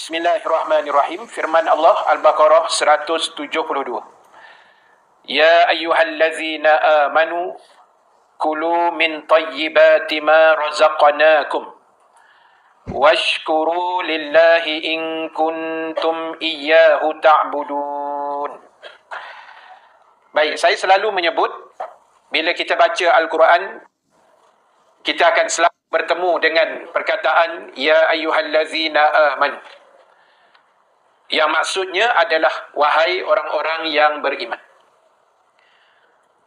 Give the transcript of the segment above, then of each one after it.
Bismillahirrahmanirrahim. Firman Allah Al-Baqarah 172. Ya ayyuhallazina amanu kulu min tayyibati ma razaqnakum washkuru lillahi in kuntum iyyahu ta'budun. Baik, saya selalu menyebut bila kita baca Al-Quran kita akan selalu bertemu dengan perkataan ya ayyuhallazina aman. Yang maksudnya adalah wahai orang-orang yang beriman.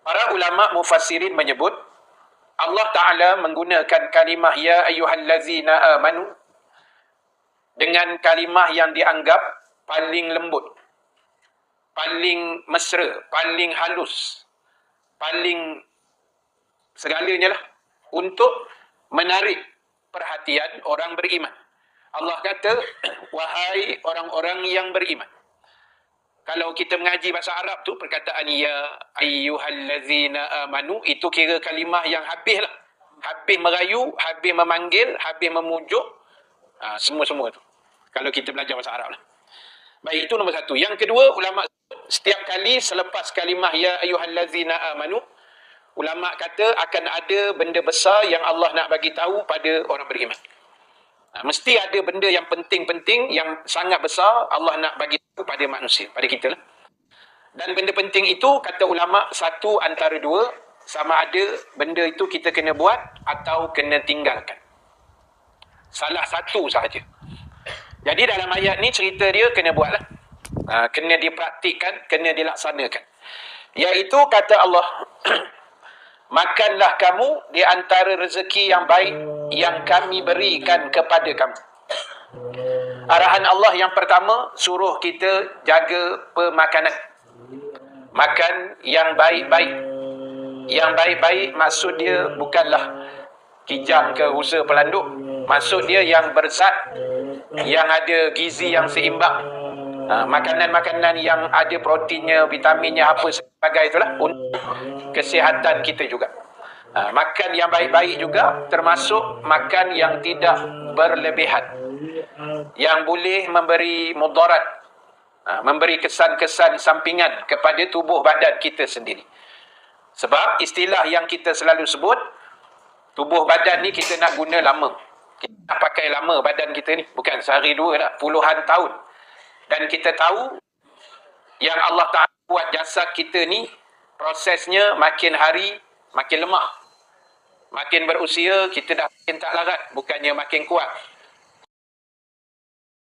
Para ulama mufassirin menyebut Allah Taala menggunakan kalimah ya ayyuhallazina amanu dengan kalimah yang dianggap paling lembut, paling mesra, paling halus, paling segalanya lah untuk menarik perhatian orang beriman. Allah kata, wahai orang-orang yang beriman. Kalau kita mengaji bahasa Arab tu, perkataan ya ayyuhallazina amanu, itu kira kalimah yang habis lah. Habis merayu, habis memanggil, habis memujuk. Ha, semua-semua tu. Kalau kita belajar bahasa Arab lah. Baik, itu nombor satu. Yang kedua, ulama setiap kali selepas kalimah ya ayyuhallazina amanu, ulama kata akan ada benda besar yang Allah nak bagi tahu pada orang beriman. Ha, mesti ada benda yang penting-penting yang sangat besar Allah nak bagi tahu pada manusia, pada kita lah. Dan benda penting itu kata ulama satu antara dua sama ada benda itu kita kena buat atau kena tinggalkan. Salah satu sahaja. Jadi dalam ayat ni cerita dia kena buatlah. Ha, kena dipraktikkan, kena dilaksanakan. Iaitu kata Allah makanlah kamu di antara rezeki yang baik yang kami berikan kepada kamu. Arahan Allah yang pertama suruh kita jaga pemakanan. Makan yang baik-baik. Yang baik-baik maksud dia bukanlah kijang ke usaha pelanduk. Maksud dia yang berzat, yang ada gizi yang seimbang. Ha, makanan-makanan yang ada proteinnya, vitaminnya, apa sebagainya itulah untuk kesihatan kita juga. Ha, makan yang baik-baik juga termasuk makan yang tidak berlebihan. Yang boleh memberi mudarat, ha, memberi kesan-kesan sampingan kepada tubuh badan kita sendiri. Sebab istilah yang kita selalu sebut, tubuh badan ni kita nak guna lama. Kita nak pakai lama badan kita ni. Bukan sehari dua dah, puluhan tahun. Dan kita tahu yang Allah Ta'ala buat jasad kita ni prosesnya makin hari makin lemah. Makin berusia kita dah makin tak larat bukannya makin kuat.